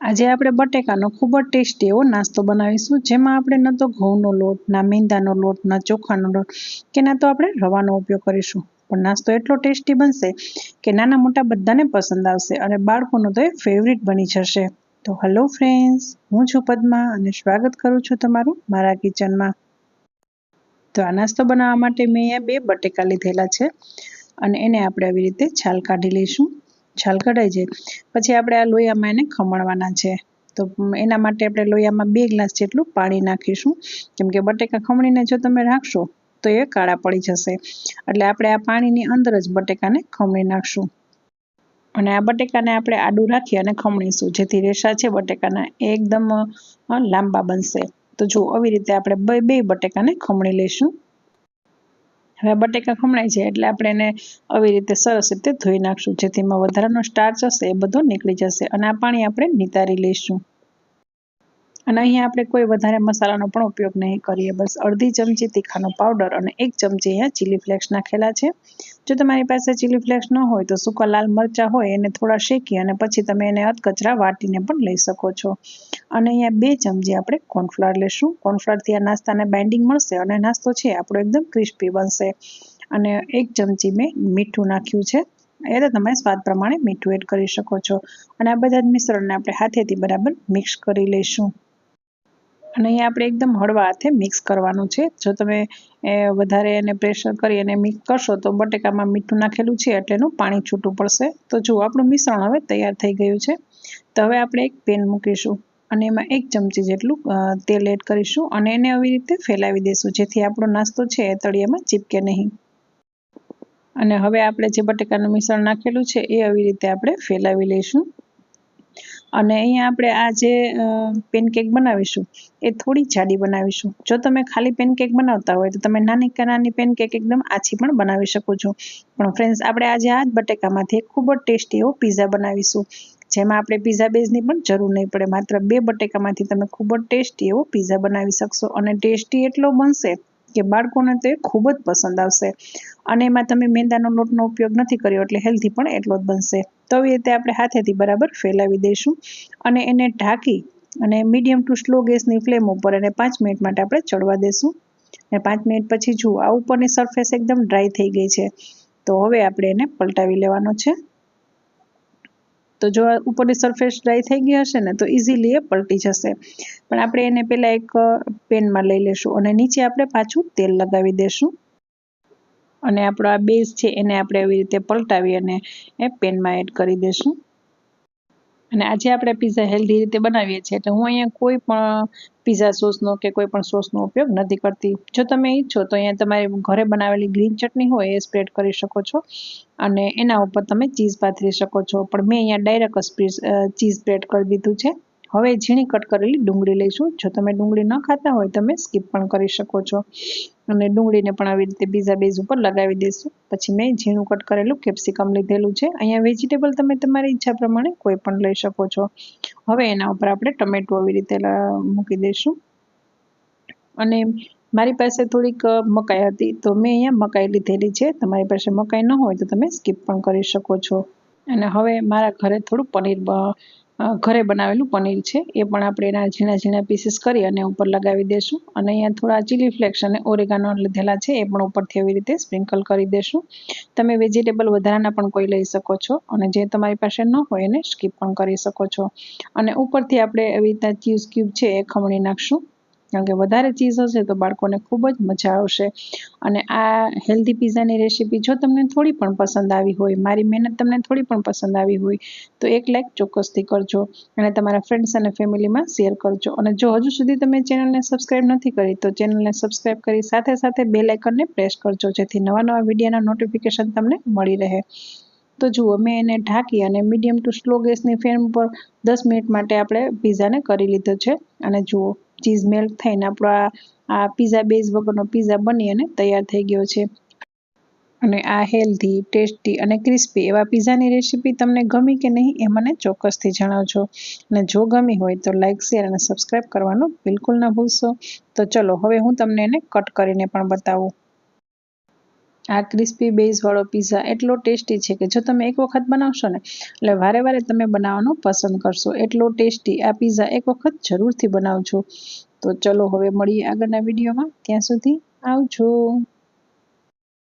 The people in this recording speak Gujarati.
આજે આપણે બટેકાનો ખૂબ જ ટેસ્ટી એવો નાસ્તો બનાવીશું, જેમાં આપણે ન તો ઘઉંનો લોટ, ના મેંદાનો લોટ, ના ચોખાનો લોટ, કે ના તો આપણે રવાનો ઉપયોગ કરીશું. પણ નાસ્તો એટલો ટેસ્ટી બનશે કે નાના મોટા બધાને પસંદ આવશે અને બાળકોનો તો એ ફેવરિટ બની જશે. તો હલો ફ્રેન્ડ્સ હું છું પદ્મા અને સ્વાગત કરું છું તમારું મારા કિચનમાં. તો આ નાસ્તો બનાવવા માટે મેં અહીંયા બે બટેકા લીધેલા છે અને એને આપણે આવી રીતે છાલ કાઢી લઈશું. છાલ કઢાઈ જાય પછી આપણે આ લોહીયામાં એને ખમણવાના છે. તો એના માટે આપણે લોહીયામાં બે ગ્લાસ જેટલું પાણી નાખીશું. કેમ કે બટેકા ખમણીને જો તમે રાખશો, તો એ કાળા પડી જશે. એટલે આપણે આ પાણીની અંદર જ બટેકાને ખમણી નાખશું. અને આ બટેકાને આપણે આડું રાખી અને ખમણીશું. જેથી રેસા છે બટેકાના એકદમ લાંબા બનશે. તો જો આવી રીતે આપણે બે બે બટેકાને ખમણી લઈશું. હવે બટેકા ખમણાય છે એટલે આપણે એને આવી રીતે સરસ રીતે ધોઈ નાખશું. જેથી એમાં વધારાનો સ્ટાર્ચ હશે એ બધો નીકળી જશે અને આ પાણી આપણે નિતારી લઈશું. અને અહીંયા આપણે કોઈ વધારે મસાલાનો પણ ઉપયોગ નહીં કરીએ. બસ અડધી ચમચી તીખાનો પાવડર અને એક ચમચી અહીંયા ચીલી ફ્લેક્સ નાખેલા છે. જો તમારી પાસે ચીલી ફ્લેક્સ ન હોય તો સૂકા લાલ મરચાં હોય એને થોડા શેકી અને પછી તમે એને અધકચરા વાટીને પણ લઈ શકો છો. અને અહીંયા બે ચમચી આપણે કોર્નફ્લાવર લેશું. કોર્નફ્લાવરથી આ નાસ્તાને બાઇન્ડિંગ મળશે અને નાસ્તો છે આપણો એકદમ ક્રિસ્પી બનશે. અને એક ચમચી મેં મીઠું નાખ્યું છે. એ તો તમે સ્વાદ પ્રમાણે મીઠું એડ કરી શકો છો. અને આ બધા જ મિશ્રણને આપણે હાથેથી બરાબર મિક્સ કરી લઈશું. અને અહીંયા આપણે એકદમ હળવા હાથે મિક્સ કરવાનું છે. જો તમે વધારે એને પ્રેશર કરી અને મિક્સ કરશો તો બટેકામાં મીઠું નાખેલું છે એટલે એનું પાણી છૂટું પડશે. તો જુઓ, આપણું મિશ્રણ હવે તૈયાર થઈ ગયું છે. તો હવે આપણે એક પેન મૂકીશું અને એમાં એક ચમચી જેટલું તેલ એડ કરીશું અને એને આવી રીતે ફેલાવી દઈશું જેથી આપણો નાસ્તો છે એ તળિયામાં ચીપકે નહીં. અને હવે આપણે જે બટેકાનું મિશ્રણ નાખેલું છે એ આવી રીતે આપણે ફેલાવી લઈશું. અને અહીંયા આપણે આ જે પેનકેક બનાવીશું, એ થોડી જાડી બનાવીશું. જો તમે ખાલી પેનકેક બનાવતા હોય તો તમે નાની નાની પેનકેક એકદમ આછી પણ બનાવી શકો છો. પણ ફ્રેન્ડ્સ આપણે આજે આ જ બટેકામાંથી ખૂબ જ ટેસ્ટી એવો પીઝા બનાવીશું. જેમાં આપણે પીઝા બેઝની પણ જરૂર નહીં પડે. માત્ર બે બટેકામાંથી તમે ખૂબ જ ટેસ્ટી એવો પીઝા બનાવી શકશો. અને ટેસ્ટી એટલો બનશે કે બાળકોને તે ખૂબ જ પસંદ આવશે. અને એમાં તમે મેંદાનો લોટનો ઉપયોગ નથી કર્યો એટલે હેલ્ધી પણ એટલો જ બનશે. તો એ રીતે આપણે હાથેથી બરાબર ફેલાવી દઈશું. અને એને ઢાંકી અને મીડિયમ ટુ સ્લો ગેસની ફ્લેમ ઉપર અને પાંચ મિનિટ માટે આપણે ચડવા દઈશું અને પાંચ મિનિટ પછી જુઓ, આ ઉપરની સરફેસ એકદમ ડ્રાય થઈ ગઈ છે. તો હવે આપણે એને પલટાવી લેવાનો છે. તો જો ઉપરની સરફેસ ડ્રાય થઈ ગઈ હશે ને, તો ઇઝીલી એ પલટી જશે. પણ આપણે એને પહેલાં એક પેનમાં લઈ લેશું અને નીચે આપણે પાછું તેલ લગાવી દેશું. અને આપણો આ બેઝ છે એને આપણે આવી રીતે પલટાવી અને એ પેનમાં એડ કરી દઈશું અને આજે આપણે પીઝા હેલ્ધી રીતે બનાવીએ છીએ, એટલે હું અહીંયા કોઈ પણ પીઝા સોસનો કે કોઈ પણ સોસનો ઉપયોગ નથી કરતી. જો તમે ઈચ્છો તો અહીંયા તમારી ઘરે બનાવેલી ગ્રીન ચટણી હોય એ સ્પ્રેડ કરી શકો છો અને એના ઉપર તમે ચીઝ પાથરી શકો છો. પણ મેં અહીંયા ડાયરેક્ટ ચીઝ સ્પ્રેડ કરી દીધું છે. હવે ઝીણી કટ કરેલી ડુંગળી લઈશું. જો તમે ડુંગળી ન ખાતા હોય તમે સ્કીપ પણ કરી શકો છો. અને ડુંગળીને પણ આવી રીતે બીજા બેઝ ઉપર લગાવી દઈશું પછી મેં ઝીણું કટ કરેલું કેપ્સિકમ લીધેલું છે. અહીંયા વેજીટેબલ તમે તમારી ઈચ્છા પ્રમાણે કોઈ પણ લઈ શકો છો. હવે એના ઉપર આપણે ટમેટું આવી રીતે મૂકી દઈશું અને મારી પાસે થોડીક મકાઈ હતી તો મેં અહીંયા મકાઈ લીધેલી છે. તમારી પાસે મકાઈ ન હોય તો તમે સ્કીપ પણ કરી શકો છો. અને હવે મારા ઘરે થોડું પનીર ઘરે બનાવેલું પનીર છે. એ પણ આપણે એના ઝીણા ઝીણા પીસીસ કરી અને ઉપર લગાવી દઈશું અને અહીંયા થોડા ચીલી ફ્લેક્સ અને ઓરેગાનો લીધેલા છે, એ પણ ઉપરથી એવી રીતે સ્પ્રિંકલ કરી દઈશું તમે વેજીટેબલ વધારાના પણ કોઈ લઈ શકો છો. અને જે તમારી પાસે ન હોય એને સ્કીપ પણ કરી શકો છો. અને ઉપરથી આપણે એવી રીતના ચીઝ ક્યુબ છે, એ ખમણી નાખશું. કારણ કે વધારે ચીઝ હશે તો બાળકોને ખૂબ જ મજા આવશે. અને આ હેલ્ધી પીઝાની રેસીપી જો તમને થોડી પણ પસંદ આવી હોય, મારી મહેનત તમને થોડી પણ પસંદ આવી હોય, તો એક લાઈક ચોક્કસથી કરજો અને તમારા ફ્રેન્ડ્સ અને ફેમિલીમાં શેર કરજો. અને જો હજુ સુધી તમે ચેનલને સબસ્ક્રાઈબ નથી કરી, તો ચેનલને સબસ્ક્રાઈબ કરી સાથે સાથે બે લાઇકનને પ્રેસ કરજો, જેથી નવા નવા વિડીયોના નોટિફિકેશન તમને મળી રહે. તો જુઓ, મેં એને ઢાંકી અને મીડિયમ ટુ સ્લો ગેસની ફ્લેમ પર દસ મિનિટ માટે આપણે પીઝાને કરી લીધો છે. અને જુઓ ચીઝ મેલ્ટ થઈને આપણો આ પીઝા બેઝ વગરનો પીઝા બની અને તૈયાર થઈ ગયો છે. અને આ હેલ્ધી ટેસ્ટી અને ક્રિસ્પી એવા પીઝાની રેસીપી તમને ગમી કે નહીં એ મને ચોક્કસથી જણાવજો. અને જો ગમી હોય તો લાઇક શેર અને સબસ્ક્રાઈબ કરવાનું બિલકુલ ના ભૂલશો. તો ચલો, હવે હું તમને એને કટ કરીને પણ બતાવું. આ ક્રિસ્પી બેઝવાળો પીઝા એટલો ટેસ્ટી છે કે જો તમે એક વખત બનાવશો ને, એટલે વારે વારે તમે બનાવવાનું પસંદ કરશો. એટલો ટેસ્ટી આ પીઝા એક વખત જરૂરથી બનાવજો. તો ચલો હવે મળીએ આગળના વિડીયોમાં. ત્યાં સુધી આવજો.